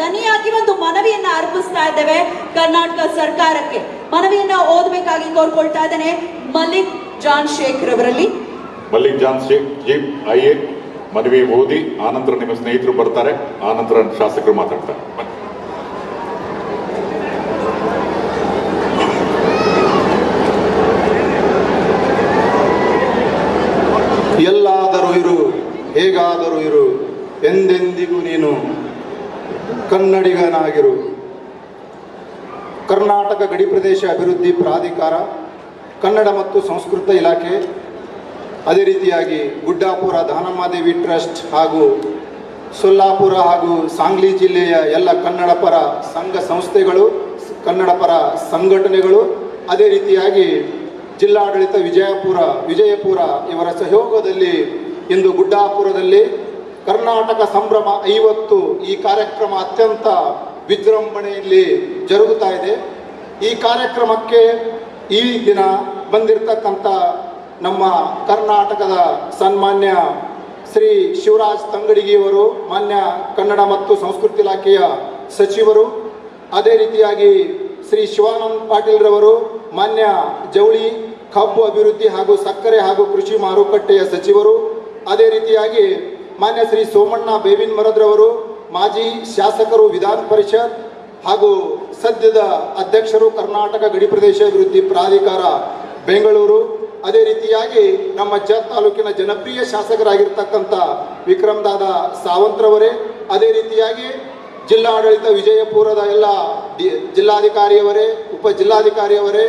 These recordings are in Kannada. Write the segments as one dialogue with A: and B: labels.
A: ದನಿಯಾಗಿ ಒಂದು ಮನವಿಯನ್ನ ಅರ್ಪಿಸ್ತಾ ಇದ್ದೇವೆ ಕರ್ನಾಟಕ ಸರ್ಕಾರಕ್ಕೆ. ಮನವಿಯನ್ನ ಓದಬೇಕಾಗಿ ಕೋರ್ಕೊಳ್ತಾ ಇದ್ದೇನೆ. ಮಲ್ಲಿಕ್ ಜಾನ್ ಶೇಖ್ ರವರಲ್ಲಿ
B: ಮಲ್ಲಿಕ್ ಜಾನ್ ಶೇಖ್ ಜೀಪ್ ಐ ಎ ಮನವಿ ಓದಿ ಆನಂತರ ನಿಮ್ಮ ಸ್ನೇಹಿತರು ಬರ್ತಾರೆ ಆನಂತರ ಶಾಸಕರು ಮಾತಾಡ್ತಾರೆ.
C: ಎಲ್ಲಾದರೂ ಇರು, ಹೇಗಾದರೂ ಇರು, ಎಂದೆಂದಿಗೂ ನೀನು ಕನ್ನಡಿಗನಾಗಿರು. ಕರ್ನಾಟಕ ಗಡಿ ಪ್ರದೇಶ ಅಭಿವೃದ್ಧಿ ಪ್ರಾಧಿಕಾರ, ಕನ್ನಡ ಮತ್ತು ಸಂಸ್ಕೃತ ಇಲಾಖೆ, ಅದೇ ರೀತಿಯಾಗಿ ಗುಡ್ಡಾಪುರ ದಾನಮ್ಮಾದೇವಿ ಟ್ರಸ್ಟ್ ಹಾಗೂ ಸೊಲ್ಲಾಪುರ ಹಾಗೂ ಸಾಂಗ್ಲಿ ಜಿಲ್ಲೆಯ ಎಲ್ಲ ಕನ್ನಡ ಪರ ಸಂಘ ಸಂಸ್ಥೆಗಳು, ಕನ್ನಡ ಪರ ಸಂಘಟನೆಗಳು, ಅದೇ ರೀತಿಯಾಗಿ ಜಿಲ್ಲಾಡಳಿತ ವಿಜಯಪುರ ವಿಜಯಪುರ ಇವರ ಸಹಯೋಗದಲ್ಲಿ ಇಂದು ಗುಡ್ಡಾಪುರದಲ್ಲಿ ಕರ್ನಾಟಕ ಸಂಭ್ರಮ ಐವತ್ತು ಈ ಕಾರ್ಯಕ್ರಮ ಅತ್ಯಂತ ವಿಜೃಂಭಣೆಯಲ್ಲಿ ಜರುಗುತ್ತಾ ಇದೆ. ಈ ಕಾರ್ಯಕ್ರಮಕ್ಕೆ ಈ ದಿನ ಬಂದಿರತಕ್ಕಂಥ ನಮ್ಮ ಕರ್ನಾಟಕದ ಸನ್ಮಾನ್ಯ ಶ್ರೀ ಶಿವರಾಜ್ ತಂಗಡಿಗಿಯವರು, ಮಾನ್ಯ ಕನ್ನಡ ಮತ್ತು ಸಂಸ್ಕೃತಿ ಇಲಾಖೆಯ ಸಚಿವರು, ಅದೇ ರೀತಿಯಾಗಿ ಶ್ರೀ ಶಿವಾನಂದ್ ಪಾಟೀಲ್ರವರು ಮಾನ್ಯ ಜವಳಿ ಕಬ್ಬು ಅಭಿವೃದ್ಧಿ ಹಾಗೂ ಸಕ್ಕರೆ ಹಾಗೂ ಕೃಷಿ ಮಾರುಕಟ್ಟೆಯ ಸಚಿವರು, ಅದೇ ರೀತಿಯಾಗಿ ಮಾನ್ಯ ಶ್ರೀ ಸೋಮಣ್ಣ ಬೇವಿನ ಮರದ್ರವರು, ಮಾಜಿ ಶಾಸಕರು ವಿಧಾನ ಪರಿಷತ್ ಹಾಗೂ ಸದ್ಯದ ಅಧ್ಯಕ್ಷರು ಕರ್ನಾಟಕ ಗಡಿ ಪ್ರದೇಶ ಅಭಿವೃದ್ಧಿ ಪ್ರಾಧಿಕಾರ ಬೆಂಗಳೂರು. ಅದೇ ರೀತಿಯಾಗಿ ನಮ್ಮ ಜತ್ ತಾಲೂಕಿನ ಜನಪ್ರಿಯ ಶಾಸಕರಾಗಿರ್ತಕ್ಕಂಥ ವಿಕ್ರಮದಾದ ಸಾವಂತ್ರವರೇ, ಅದೇ ರೀತಿಯಾಗಿ ಜಿಲ್ಲಾಡಳಿತ ವಿಜಯಪುರದ ಎಲ್ಲ ಜಿಲ್ಲಾಧಿಕಾರಿಯವರೇ, ಉಪ ಜಿಲ್ಲಾಧಿಕಾರಿಯವರೇ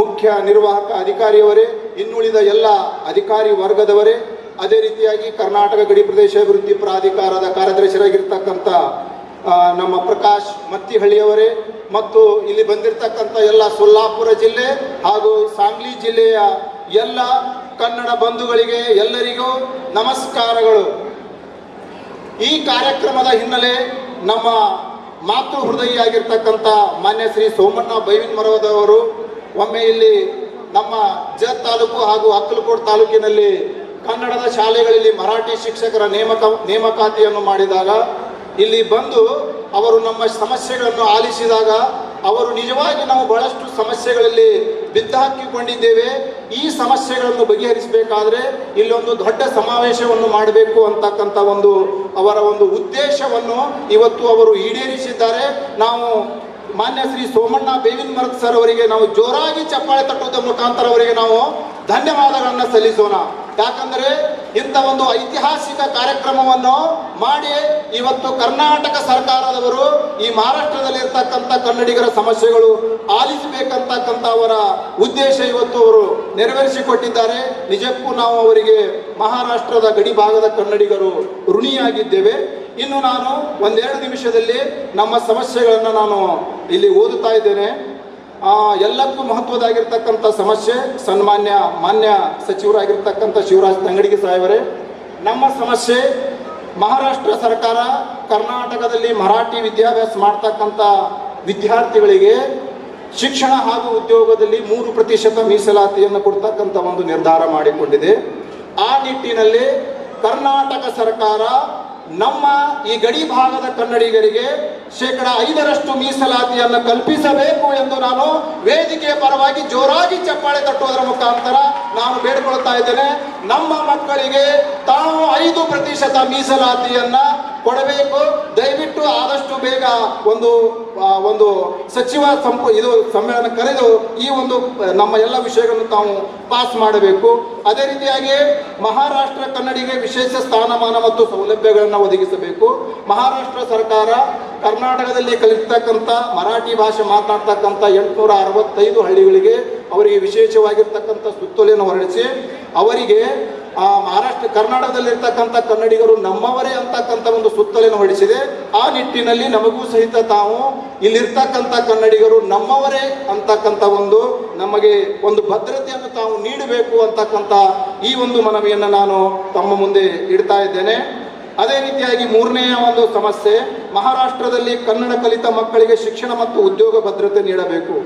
C: ಮುಖ್ಯ ನಿರ್ವಾಹಕ ಅಧಿಕಾರಿಯವರೇ, ಇನ್ನುಳಿದ ಎಲ್ಲ ಅಧಿಕಾರಿ ವರ್ಗದವರೇ ಅದೇ ರೀತಿಯಾಗಿ ಕರ್ನಾಟಕ ಗಡಿ ಪ್ರದೇಶ ಅಭಿವೃದ್ಧಿ ಪ್ರಾಧಿಕಾರದ ಕಾರ್ಯದರ್ಶಿಯಾಗಿರ್ತಕ್ಕಂಥ ನಮ್ಮ ಪ್ರಕಾಶ್ ಮತ್ತಿಹಳ್ಳಿಯವರೇ ಮತ್ತು ಇಲ್ಲಿ ಬಂದಿರತಕ್ಕಂಥ ಎಲ್ಲ ಸೊಲ್ಲಾಪುರ ಜಿಲ್ಲೆ ಹಾಗೂ ಸಾಂಗ್ಲಿ ಜಿಲ್ಲೆಯ ಎಲ್ಲ ಕನ್ನಡ ಬಂಧುಗಳಿಗೆ ಎಲ್ಲರಿಗೂ ನಮಸ್ಕಾರಗಳು. ಈ ಕಾರ್ಯಕ್ರಮದ ಹಿನ್ನೆಲೆ ನಮ್ಮ ಮಾತೃ ಹೃದಯಿಯಾಗಿರ್ತಕ್ಕಂಥ ಮಾನ್ಯ ಶ್ರೀ ಸೋಮಣ್ಣ ಬೈವಿನ ಮರವದವರು, ಒಮ್ಮೆ ಇಲ್ಲಿ ನಮ್ಮ ಜತ್ ತಾಲೂಕು ಹಾಗೂ ಅಕ್ಕಲಕೋಟ್ ತಾಲೂಕಿನಲ್ಲಿ ಕನ್ನಡದ ಶಾಲೆಗಳಲ್ಲಿ ಮರಾಠಿ ಶಿಕ್ಷಕರ ನೇಮಕ ನೇಮಕಾತಿಯನ್ನು ಮಾಡಿದಾಗ, ಇಲ್ಲಿ ಬಂದು ಅವರು ನಮ್ಮ ಸಮಸ್ಯೆಗಳನ್ನು ಆಲಿಸಿದಾಗ, ಅವರು ನಿಜವಾಗಿ ನಾವು ಬಹಳಷ್ಟು ಸಮಸ್ಯೆಗಳಲ್ಲಿ ಬಿದ್ದಾಕಿಕೊಂಡಿದ್ದೇವೆ ಈ ಸಮಸ್ಯೆಗಳನ್ನು ಬಗೆಹರಿಸಬೇಕಾದ್ರೆ ಇಲ್ಲೊಂದು ದೊಡ್ಡ ಸಮಾವೇಶವನ್ನು ಮಾಡಬೇಕು ಅಂತಕ್ಕಂಥ ಒಂದು ಅವರ ಒಂದು ಉದ್ದೇಶವನ್ನು ಇವತ್ತು ಅವರು ಈಡೇರಿಸಿದ್ದಾರೆ. ನಾವು ಮಾನ್ಯ ಶ್ರೀ ಸೋಮಣ್ಣ ಬೇವಿನ ಮರತ್ ಸರ್ ಅವರಿಗೆ ನಾವು ಜೋರಾಗಿ ಚಪ್ಪಾಳೆ ತಟ್ಟುವುದರ ಮುಖಾಂತರ ಅವರಿಗೆ ನಾವು ಧನ್ಯವಾದಗಳನ್ನು ಸಲ್ಲಿಸೋಣ. ಯಾಕಂದರೆ ಇಂಥ ಒಂದು ಐತಿಹಾಸಿಕ ಕಾರ್ಯಕ್ರಮವನ್ನು ಮಾಡಿ ಇವತ್ತು ಕರ್ನಾಟಕ ಸರ್ಕಾರದವರು ಈ ಮಹಾರಾಷ್ಟ್ರದಲ್ಲಿ ಇರ್ತಕ್ಕಂಥ ಕನ್ನಡಿಗರ ಸಮಸ್ಯೆಗಳು ಆಲಿಸಬೇಕಂತಕ್ಕಂಥ ಅವರ ಉದ್ದೇಶ ಇವತ್ತು ಅವರು ನೆರವೇರಿಸಿಕೊಟ್ಟಿದ್ದಾರೆ. ನಿಜಕ್ಕೂ ನಾವು ಅವರಿಗೆ ಮಹಾರಾಷ್ಟ್ರದ ಗಡಿ ಭಾಗದ ಕನ್ನಡಿಗರು ಋಣಿಯಾಗಿದ್ದೇವೆ. ಇನ್ನು ನಾನು ಒಂದೆರಡು ನಿಮಿಷದಲ್ಲಿ ನಮ್ಮ ಸಮಸ್ಯೆಗಳನ್ನು ನಾನು ಇಲ್ಲಿ ಓದುತ್ತಾ ಇದ್ದೇನೆ. ಎಲ್ಲಕ್ಕೂ ಮಹತ್ವದಾಗಿರ್ತಕ್ಕಂಥ ಸಮಸ್ಯೆ ಸನ್ಮಾನ್ಯ ಮಾನ್ಯ ಸಚಿವರಾಗಿರ್ತಕ್ಕಂಥ ಶಿವರಾಜ್ ತಂಗಡಿಗೆ ಸಾಹೇಬರೇ. ನಮ್ಮ ಸಮಸ್ಯೆ ಮಹಾರಾಷ್ಟ್ರ ಸರ್ಕಾರ ಕರ್ನಾಟಕದಲ್ಲಿ ಮರಾಠಿ ವಿದ್ಯಾಭ್ಯಾಸ ಮಾಡ್ತಕ್ಕಂಥ ವಿದ್ಯಾರ್ಥಿಗಳಿಗೆ ಶಿಕ್ಷಣ ಹಾಗೂ ಉದ್ಯೋಗದಲ್ಲಿ ಮೂರು ಪ್ರತಿಶತ ಮೀಸಲಾತಿಯನ್ನು ಕೊಡ್ತಕ್ಕಂಥ ಒಂದು ನಿರ್ಧಾರ ಮಾಡಿಕೊಂಡಿದೆ. ಆ ನಿಟ್ಟಿನಲ್ಲಿ ಕರ್ನಾಟಕ ಸರ್ಕಾರ ನಮ್ಮ ಈ ಗಡಿ ಭಾಗದ ಕನ್ನಡಿಗರಿಗೆ ಶೇಕಡ ಐದರಷ್ಟು ಮೀಸಲಾತಿಯನ್ನು ಕಲ್ಪಿಸಬೇಕು ಎಂದು ನಾನು ವೇದಿಕೆಯ ಪರವಾಗಿ ಜೋರಾಗಿ ಚಪ್ಪಾಳೆ ತಟ್ಟುವುದರ ಮುಖಾಂತರ ನಾನು ಬೇಡಿಕೊಳ್ತಾ ಇದ್ದೇನೆ. ನಮ್ಮ ಮಕ್ಕಳಿಗೆ ತಾವು ಐದು ಪ್ರತಿಶತ ಮೀಸಲಾತಿಯನ್ನ ಕೊಡಬೇಕು. ದಯವಿಟ್ಟು ಆದಷ್ಟು ಬೇಗ ಒಂದು ಒಂದು ಸಚಿವ ಸಂಪು, ಇದು ಸಮ್ಮೇಳನ ಕರೆದು ಈ ಒಂದು ನಮ್ಮ ಎಲ್ಲ ವಿಷಯಗಳನ್ನು ತಾವು ಪಾಸ್ ಮಾಡಬೇಕು. ಅದೇ ರೀತಿಯಾಗಿ ಮಹಾರಾಷ್ಟ್ರ ಕನ್ನಡಿಗೆ ವಿಶೇಷ ಸ್ಥಾನಮಾನ ಮತ್ತು ಸೌಲಭ್ಯಗಳನ್ನು ಒದಗಿಸಬೇಕು. ಮಹಾರಾಷ್ಟ್ರ ಸರ್ಕಾರ ಕರ್ನಾಟಕದಲ್ಲಿ ಕಲಿತಕ್ಕಂಥ ಮರಾಠಿ ಭಾಷೆ ಮಾತನಾಡ್ತಕ್ಕಂಥ ಎಂಟುನೂರ ಅರವತ್ತೈದು ಹಳ್ಳಿಗಳಿಗೆ ಅವರಿಗೆ ವಿಶೇಷವಾಗಿರ್ತಕ್ಕಂಥ ಸುತ್ತೋಲೆಯನ್ನು ಹೊರಡಿಸಿ, ಅವರಿಗೆ ಆ ಮಹಾರಾಷ್ಟ್ರ, ಕರ್ನಾಟಕದಲ್ಲಿರ್ತಕ್ಕಂಥ ಕನ್ನಡಿಗರು ನಮ್ಮವರೇ ಅಂತಕ್ಕಂಥ ಒಂದು ಸುತ್ತಲಿನ ಹೊಡಿಸಿದೆ ಆ ನಿಟ್ಟಿನಲ್ಲಿ ನಮಗೂ ಸಹಿತ ತಾವು ಇಲ್ಲಿರ್ತಕ್ಕಂಥ ಕನ್ನಡಿಗರು ನಮ್ಮವರೇ ಅಂತಕ್ಕಂಥ ಒಂದು ನಮಗೆ ಒಂದು ಭದ್ರತೆಯನ್ನು ತಾವು ನೀಡಬೇಕು ಅಂತಕ್ಕಂಥ ಈ ಒಂದು ಮನವಿಯನ್ನು ನಾನು ತಮ್ಮ ಮುಂದೆ ಇಡ್ತಾ ಇದ್ದೇನೆ. ಅದೇ ರೀತಿಯಾಗಿ ಮೂರನೆಯ ಒಂದು ಸಮಸ್ಯೆ, ಮಹಾರಾಷ್ಟ್ರದಲ್ಲಿ ಕನ್ನಡ ಕಲಿತ ಮಕ್ಕಳಿಗೆ ಶಿಕ್ಷಣ ಮತ್ತು ಉದ್ಯೋಗ ಭದ್ರತೆ ನೀಡಬೇಕು.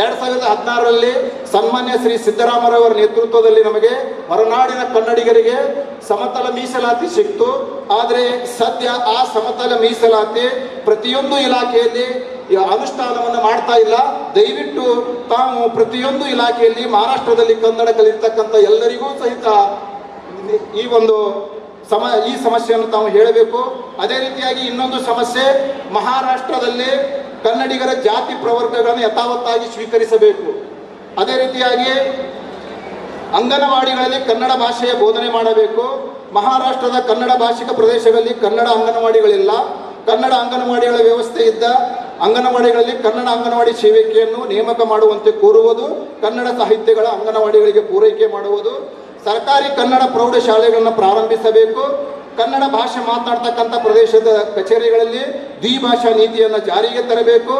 C: ಎರಡ್ ಸಾವಿರದ ಹದಿನಾರರಲ್ಲಿ ಸನ್ಮಾನ್ಯ ಶ್ರೀ ಸಿದ್ದರಾಮರವರ ನೇತೃತ್ವದಲ್ಲಿ ನಮಗೆ ಹೊರನಾಡಿನ ಕನ್ನಡಿಗರಿಗೆ ಸಮತಲ ಮೀಸಲಾತಿ ಸಿಕ್ತು. ಆದರೆ ಸದ್ಯ ಆ ಸಮತಲ ಮೀಸಲಾತಿ ಪ್ರತಿಯೊಂದು ಇಲಾಖೆಯಲ್ಲಿ ಅನುಷ್ಠಾನವನ್ನು ಮಾಡ್ತಾ ಇಲ್ಲ. ದಯವಿಟ್ಟು ತಾವು ಪ್ರತಿಯೊಂದು ಇಲಾಖೆಯಲ್ಲಿ ಮಹಾರಾಷ್ಟ್ರದಲ್ಲಿ ಕನ್ನಡ ಕಲಿರ್ತಕ್ಕಂಥ ಎಲ್ಲರಿಗೂ ಸಹಿತ ಈ ಒಂದು ಸಮ, ಈ ಸಮಸ್ಯೆಯನ್ನು ತಾವು ಹೇಳಬೇಕು. ಅದೇ ರೀತಿಯಾಗಿ ಇನ್ನೊಂದು ಸಮಸ್ಯೆ ಮಹಾರಾಷ್ಟ್ರದಲ್ಲಿ ಕನ್ನಡಿಗರ ಜಾತಿ ಪ್ರವರ್ಗಗಳನ್ನು ಯಥಾವತ್ತಾಗಿ ಸ್ವೀಕರಿಸಬೇಕು. ಅದೇ ರೀತಿಯಾಗಿ ಅಂಗನವಾಡಿಗಳಲ್ಲಿ ಕನ್ನಡ ಭಾಷೆಯ ಬೋಧನೆ ಮಾಡಬೇಕು. ಮಹಾರಾಷ್ಟ್ರದ ಕನ್ನಡ ಭಾಷಿಕ ಪ್ರದೇಶಗಳಲ್ಲಿ ಕನ್ನಡ ಅಂಗನವಾಡಿಗಳಿಲ್ಲ. ಕನ್ನಡ ಅಂಗನವಾಡಿಗಳ ವ್ಯವಸ್ಥೆ ಇದ್ದ ಅಂಗನವಾಡಿಗಳಲ್ಲಿ ಕನ್ನಡ ಅಂಗನವಾಡಿ ಸೇವಿಕೆಯನ್ನು ನೇಮಕ ಮಾಡುವಂತೆ ಕೋರುವುದು, ಕನ್ನಡ ಸಾಹಿತ್ಯಗಳ ಅಂಗನವಾಡಿಗಳಿಗೆ ಪೂರೈಕೆ ಮಾಡುವುದು, ಸರ್ಕಾರಿ ಕನ್ನಡ ಪ್ರೌಢಶಾಲೆಗಳನ್ನು ಪ್ರಾರಂಭಿಸಬೇಕು. ಕನ್ನಡ ಭಾಷೆ ಮಾತನಾಡ್ತಕ್ಕಂಥ ಪ್ರದೇಶದ ಕಚೇರಿಗಳಲ್ಲಿ ದ್ವಿಭಾಷಾ ನೀತಿಯನ್ನು ಜಾರಿಗೆ ತರಬೇಕು.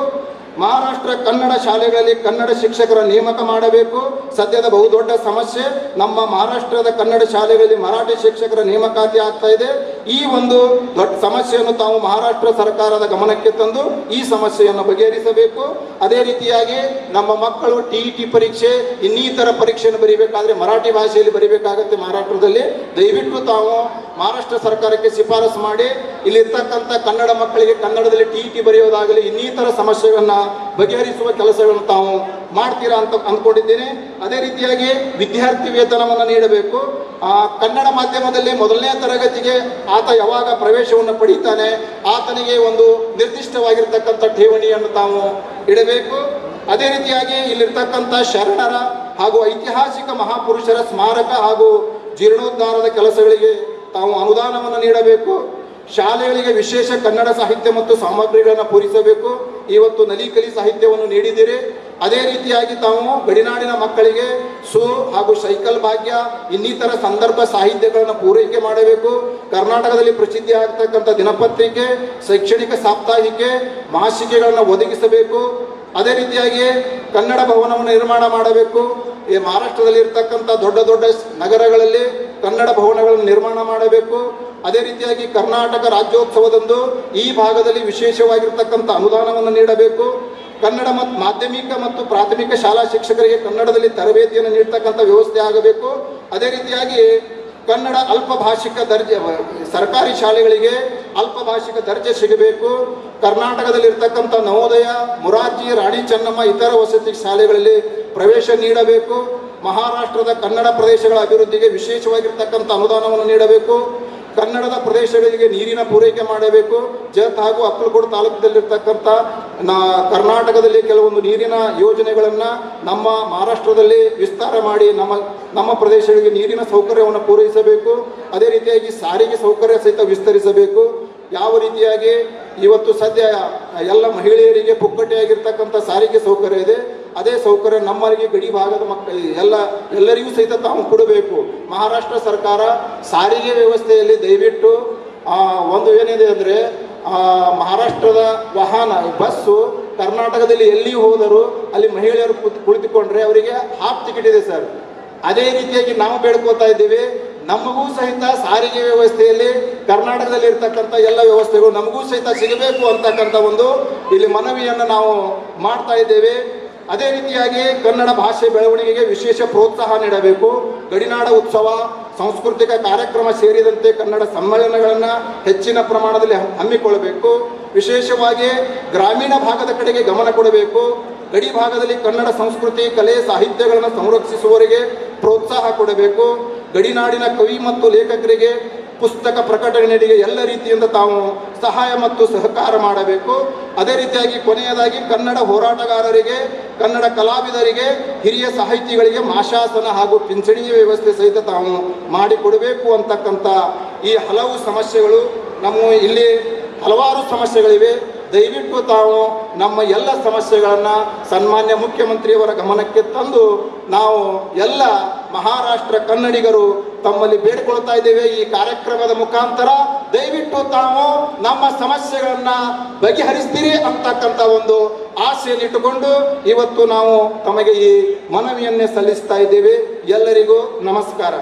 C: ಮಹಾರಾಷ್ಟ್ರ ಕನ್ನಡ ಶಾಲೆಗಳಲ್ಲಿ ಕನ್ನಡ ಶಿಕ್ಷಕರ ನೇಮಕ ಮಾಡಬೇಕು. ಸದ್ಯದ ಬಹುದೊಡ್ಡ ಸಮಸ್ಯೆ ನಮ್ಮ ಮಹಾರಾಷ್ಟ್ರದ ಕನ್ನಡ ಶಾಲೆಗಳಲ್ಲಿ ಮರಾಠಿ ಶಿಕ್ಷಕರ ನೇಮಕಾತಿ ಆಗ್ತಾ ಇದೆ. ಈ ಒಂದು ದೊಡ್ಡ ಸಮಸ್ಯೆಯನ್ನು ತಾವು ಮಹಾರಾಷ್ಟ್ರ ಸರ್ಕಾರದ ಗಮನಕ್ಕೆ ತಂದು ಈ ಸಮಸ್ಯೆಯನ್ನು ಬಗೆಹರಿಸಬೇಕು. ಅದೇ ರೀತಿಯಾಗಿ ನಮ್ಮ ಮಕ್ಕಳು ಟಿ ಟಿ ಪರೀಕ್ಷೆ, ಇನ್ನಿತರ ಪರೀಕ್ಷೆಯನ್ನು ಬರೀಬೇಕಾದ್ರೆ ಮರಾಠಿ ಭಾಷೆಯಲ್ಲಿ ಬರೀಬೇಕಾಗತ್ತೆ ಮಹಾರಾಷ್ಟ್ರದಲ್ಲಿ. ದಯವಿಟ್ಟು ತಾವು ಮಹಾರಾಷ್ಟ್ರ ಸರ್ಕಾರಕ್ಕೆ ಶಿಫಾರಸು ಮಾಡಿ, ಇಲ್ಲಿರ್ತಕ್ಕಂಥ ಕನ್ನಡ ಮಕ್ಕಳಿಗೆ ಕನ್ನಡದಲ್ಲಿ ಟಿ ಟಿ ಬರೆಯೋದಾಗಲಿ ಇನ್ನಿತರ ಸಮಸ್ಯೆಗಳನ್ನು ಬಗೆಹರಿಸುವ ಕೆಲಸಗಳನ್ನು ತಾವು ಮಾಡ್ತೀರಾ ಅಂತ ಅಂದ್ಕೊಂಡಿದ್ದೀನಿ ಅದೇ ರೀತಿಯಾಗಿ ವಿದ್ಯಾರ್ಥಿ ವೇತನವನ್ನು ನೀಡಬೇಕು. ಆ, ಕನ್ನಡ ಮಾಧ್ಯಮದಲ್ಲಿ ಮೊದಲನೇ ತರಗತಿಗೆ ಆತ ಯಾವಾಗ ಪ್ರವೇಶವನ್ನು ಪಡೀತಾನೆ ಆತನಿಗೆ ಒಂದು ನಿರ್ದಿಷ್ಟವಾಗಿರ್ತಕ್ಕಂಥ ಠೇವಣಿಯನ್ನು ತಾವು ಇಡಬೇಕು. ಅದೇ ರೀತಿಯಾಗಿ ಇಲ್ಲಿರ್ತಕ್ಕಂಥ ಶರಣರ ಹಾಗೂ ಐತಿಹಾಸಿಕ ಮಹಾಪುರುಷರ ಸ್ಮಾರಕ ಹಾಗೂ ಜೀರ್ಣೋದ್ಧಾರದ ಕೆಲಸಗಳಿಗೆ ತಾವು ಅನುದಾನವನ್ನು ನೀಡಬೇಕು. ಶಾಲೆಗಳಿಗೆ ವಿಶೇಷ ಕನ್ನಡ ಸಾಹಿತ್ಯ ಮತ್ತು ಸಾಮಗ್ರಿಗಳನ್ನು ಪೂರೈಸಬೇಕು. ಇವತ್ತು ನಲಿಕಲಿ ಸಾಹಿತ್ಯವನ್ನು ನೀಡಿದ್ದೀರಿ. ಅದೇ ರೀತಿಯಾಗಿ ತಾವು ಗಡಿನಾಡಿನ ಮಕ್ಕಳಿಗೆ ಸು ಹಾಗೂ ಸೈಕಲ್ ಭಾಗ್ಯ, ಇನ್ನಿತರ ಸಂದರ್ಭ ಸಾಹಿತ್ಯಗಳನ್ನು ಪೂರೈಕೆ ಮಾಡಬೇಕು. ಕರ್ನಾಟಕದಲ್ಲಿ ಪ್ರಸಿದ್ಧಿ ಆಗ್ತಕ್ಕಂಥ ದಿನಪತ್ರಿಕೆ, ಶೈಕ್ಷಣಿಕ ಸಾಪ್ತಾಹಿಕೆ, ಮಾಸಿಕೆಗಳನ್ನು ಒದಗಿಸಬೇಕು. ಅದೇ ರೀತಿಯಾಗಿ ಕನ್ನಡ ಭವನವನ್ನು ನಿರ್ಮಾಣ ಮಾಡಬೇಕು. ಈ ಮಹಾರಾಷ್ಟ್ರದಲ್ಲಿ ಇರ್ತಕ್ಕಂಥ ದೊಡ್ಡ ದೊಡ್ಡ ನಗರಗಳಲ್ಲಿ ಕನ್ನಡ ಭವನಗಳನ್ನು ನಿರ್ಮಾಣ ಮಾಡಬೇಕು. ಅದೇ ರೀತಿಯಾಗಿ ಕರ್ನಾಟಕ ರಾಜ್ಯೋತ್ಸವದಂದು ಈ ಭಾಗದಲ್ಲಿ ವಿಶೇಷವಾಗಿರ್ತಕ್ಕಂಥ ಅನುದಾನವನ್ನು ನೀಡಬೇಕು. ಕನ್ನಡ ಮತ್ತು ಮಾಧ್ಯಮಿಕ ಮತ್ತು ಪ್ರಾಥಮಿಕ ಶಾಲಾ ಶಿಕ್ಷಕರಿಗೆ ಕನ್ನಡದಲ್ಲಿ ತರಬೇತಿಯನ್ನು ನೀಡ್ತಕ್ಕಂಥ ವ್ಯವಸ್ಥೆ ಆಗಬೇಕು. ಅದೇ ರೀತಿಯಾಗಿ ಕನ್ನಡ ಅಲ್ಪಭಾಷಿಕ ದರ್ಜೆ ಸರ್ಕಾರಿ ಶಾಲೆಗಳಿಗೆ ಅಲ್ಪಭಾಷಿಕ ದರ್ಜೆ ಸಿಗಬೇಕು. ಕರ್ನಾಟಕದಲ್ಲಿ ಇರ್ತಕ್ಕಂಥ ನವೋದಯ, ಮುರಾರ್ಜಿ, ರಾಣಿ ಚೆನ್ನಮ್ಮ ಇತರ ವಸತಿ ಶಾಲೆಗಳಲ್ಲಿ ಪ್ರವೇಶ ನೀಡಬೇಕು. ಮಹಾರಾಷ್ಟ್ರದ ಕನ್ನಡ ಪ್ರದೇಶಗಳ ಅಭಿವೃದ್ಧಿಗೆ ವಿಶೇಷವಾಗಿರ್ತಕ್ಕಂಥ ಅನುದಾನವನ್ನು ನೀಡಬೇಕು. ಕನ್ನಡದ ಪ್ರದೇಶಗಳಿಗೆ ನೀರಿನ ಪೂರೈಕೆ ಮಾಡಬೇಕು. ಜತ್ ಹಾಗೂ ಅಕ್ಕಲಕೋಡು ತಾಲೂಕಿನಲ್ಲಿರ್ತಕ್ಕಂಥ ನಾ ಕರ್ನಾಟಕದಲ್ಲಿ ಕೆಲವೊಂದು ನೀರಿನ ಯೋಜನೆಗಳನ್ನು ನಮ್ಮ ಮಹಾರಾಷ್ಟ್ರದಲ್ಲಿ ವಿಸ್ತಾರ ಮಾಡಿ ನಮ್ಮ ನಮ್ಮ ಪ್ರದೇಶಗಳಿಗೆ ನೀರಿನ ಸೌಕರ್ಯವನ್ನು ಪೂರೈಸಬೇಕು. ಅದೇ ರೀತಿಯಾಗಿ ಸಾರಿಗೆ ಸೌಕರ್ಯ ಸಹಿತ ವಿಸ್ತರಿಸಬೇಕು. ಯಾವ ರೀತಿಯಾಗಿ ಇವತ್ತು ಸದ್ಯ ಎಲ್ಲ ಮಹಿಳೆಯರಿಗೆ ಪುಕ್ಕಟ್ಟೆಯಾಗಿರ್ತಕ್ಕಂಥ ಸಾರಿಗೆ ಸೌಕರ್ಯ ಇದೆ. ಅದೇ ಸೌಕರ್ಯ ನಮ್ಮರಿಗೆ ಗಡಿ ಭಾಗದ ಮಕ್ಕಳ ಎಲ್ಲ ಎಲ್ಲರಿಗೂ ಸಹಿತ ತಾವು ಕೊಡಬೇಕು. ಮಹಾರಾಷ್ಟ್ರ ಸರ್ಕಾರ ಸಾರಿಗೆ ವ್ಯವಸ್ಥೆಯಲ್ಲಿ ದಯವಿಟ್ಟು ಒಂದು ಏನಿದೆ ಅಂದರೆ ಮಹಾರಾಷ್ಟ್ರದ ವಾಹನ, ಬಸ್ಸು ಕರ್ನಾಟಕದಲ್ಲಿ ಎಲ್ಲಿ ಹೋದರೂ ಅಲ್ಲಿ ಮಹಿಳೆಯರು ಕುಳಿತುಕೊಂಡ್ರೆ ಅವರಿಗೆ ಹಾಫ್ ಟಿಕೆಟ್ ಇದೆ ಸರ್. ಅದೇ ರೀತಿಯಾಗಿ ನಾವು ಬೇಡ್ಕೋತಾ ಇದ್ದೀವಿ. ನಮಗೂ ಸಹಿತ ಸಾರಿಗೆ ವ್ಯವಸ್ಥೆಯಲ್ಲಿ ಕರ್ನಾಟಕದಲ್ಲಿ ಇರ್ತಕ್ಕಂಥ ಎಲ್ಲ ವ್ಯವಸ್ಥೆಗಳು ನಮಗೂ ಸಹಿತ ಸಿಗಬೇಕು ಅಂತಕ್ಕಂಥ ಒಂದು ಇಲ್ಲಿ ಮನವಿಯನ್ನು ನಾವು ಮಾಡ್ತಾ ಇದ್ದೇವೆ. ಅದೇ ರೀತಿಯಾಗಿ ಕನ್ನಡ ಭಾಷೆ ಬೆಳವಣಿಗೆಗೆ ವಿಶೇಷ ಪ್ರೋತ್ಸಾಹ ನೀಡಬೇಕು. ಗಡಿನಾಡ ಉತ್ಸವ, ಸಾಂಸ್ಕೃತಿಕ ಕಾರ್ಯಕ್ರಮ ಸೇರಿದಂತೆ ಕನ್ನಡ ಸಮ್ಮೇಳನಗಳನ್ನು ಹೆಚ್ಚಿನ ಪ್ರಮಾಣದಲ್ಲಿ ಹಮ್ಮಿಕೊಳ್ಳಬೇಕು. ವಿಶೇಷವಾಗಿ ಗ್ರಾಮೀಣ ಭಾಗದ ಕಡೆಗೆ ಗಮನ ಕೊಡಬೇಕು. ಗಡಿ ಭಾಗದಲ್ಲಿ ಕನ್ನಡ ಸಂಸ್ಕೃತಿ, ಕಲೆ, ಸಾಹಿತ್ಯಗಳನ್ನು ಸಂರಕ್ಷಿಸುವವರಿಗೆ ಪ್ರೋತ್ಸಾಹ ಕೊಡಬೇಕು. ಗಡಿನಾಡಿನ ಕವಿ ಮತ್ತು ಲೇಖಕರಿಗೆ ಪುಸ್ತಕ ಪ್ರಕಟಣೆಗೆ ಎಲ್ಲ ರೀತಿಯಿಂದ ತಾವು ಸಹಾಯ ಮತ್ತು ಸಹಕಾರ ಮಾಡಬೇಕು. ಅದೇ ರೀತಿಯಾಗಿ ಕೊನೆಯದಾಗಿ ಕನ್ನಡ ಹೋರಾಟಗಾರರಿಗೆ, ಕನ್ನಡ ಕಲಾವಿದರಿಗೆ, ಹಿರಿಯ ಸಾಹಿತಿಗಳಿಗೆ ಮಾಶಾಸನ ಹಾಗೂ ಪಿಂಚಣಿ ವ್ಯವಸ್ಥೆ ಸಹಿತ ತಾವು ಮಾಡಿಕೊಡಬೇಕು ಅಂತಕ್ಕಂಥ ಈ ಹಲವು ಸಮಸ್ಯೆಗಳು ನಮ್ಮ ಇಲ್ಲಿ ಹಲವಾರು ಸಮಸ್ಯೆಗಳಿವೆ. ದಯವಿಟ್ಟು ತಾವು ನಮ್ಮ ಎಲ್ಲ ಸಮಸ್ಯೆಗಳನ್ನು ಸನ್ಮಾನ್ಯ ಮುಖ್ಯಮಂತ್ರಿಯವರ ಗಮನಕ್ಕೆ ತಂದು ನಾವು ಎಲ್ಲ ಮಹಾರಾಷ್ಟ್ರ ಕನ್ನಡಿಗರು ತಮ್ಮಲ್ಲಿ ಬೇಡಿಕೊಳ್ತಾ ಇದ್ದೇವೆ ಈ ಕಾರ್ಯಕ್ರಮದ ಮುಖಾಂತರ. ದಯವಿಟ್ಟು ತಾವು ನಮ್ಮ ಸಮಸ್ಯೆಗಳನ್ನ ಬಗೆಹರಿಸ್ತೀರಿ ಅಂತಕ್ಕಂಥ ಒಂದು ಆಸೆಯನ್ನಿಟ್ಟುಕೊಂಡು ಇವತ್ತು ನಾವು ತಮಗೆ ಈ ಮನವಿಯನ್ನೇ ಸಲ್ಲಿಸ್ತಾ ಇದ್ದೇವೆ. ಎಲ್ಲರಿಗೂ ನಮಸ್ಕಾರ.